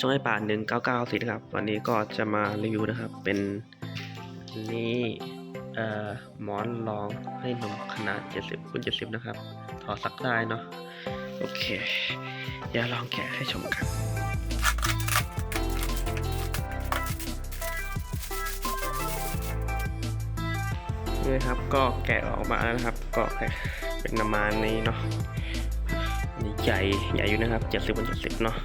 ช่องให้ป่าหนึ่งเก้าเก้าสินะครับ วันนี้ก็จะมารีวิวนะครับ เป็นนี่เอ่อหมอนรองให้นมขนาด 70คูณ70 นะครับ ถอดซักได้เนาะ โอเค เดี๋ยวลองแกะให้ชมกันนี่ครับ ก็แกะออกมาแล้วนะครับ ก็เป็นประมาณนี้เนาะนี่ใหญ่ใหญ่อยู่นะครับเจ็ดสิบนเจ็ดสิบเนาะ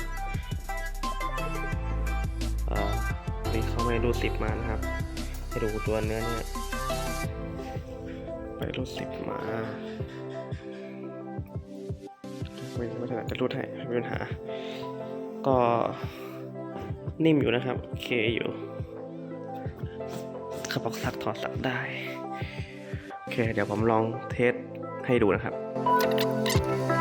ไม่รูดสิบมานะครับ ให้ดูตัวเนื้อเนี่ยไปรูดสิบมาไม่ไม่ถนัดจะรูดให้ไม่มีปัญหา ก็นิ่มอยู่นะครับโอเคอยู่ขับออกสักถอดสักได้ โอเค เดี๋ยวผมลองเทสให้ดูนะครับเบ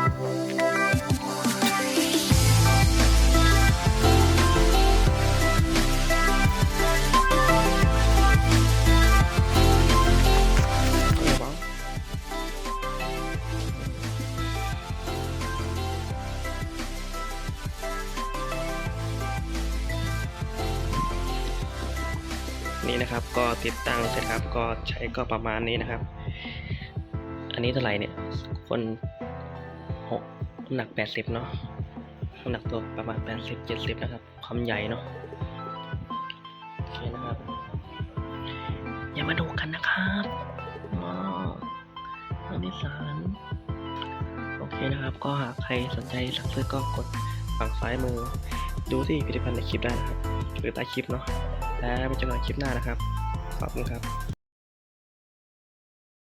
นี่นะครับ ก็ติดตั้งเสร็จครับก็ใช้ก็ประมาณนี้นะครับ อันนี้เท่าไหร่เนี่ย คนหกน้ำหนักแปดสิบเนาะน้ำหนักตัวประมาณแปดสิบเจ็ดสิบนะครับ ความใหญ่เนาะโอเคนะครับ อย่ามาดูกันนะครับว้าวอันที่สามโอเคนะครับ ก็หากใครสนใจสั่งซื้อก็กดฝั่งซ้ายมือ ดูที่ผลิตภัณฑ์ในคลิปได้นะครับ หรือใต้คลิปเนาะ แล้วไปเจอกันคลิปหน้านะครับ ขอบคุณครับ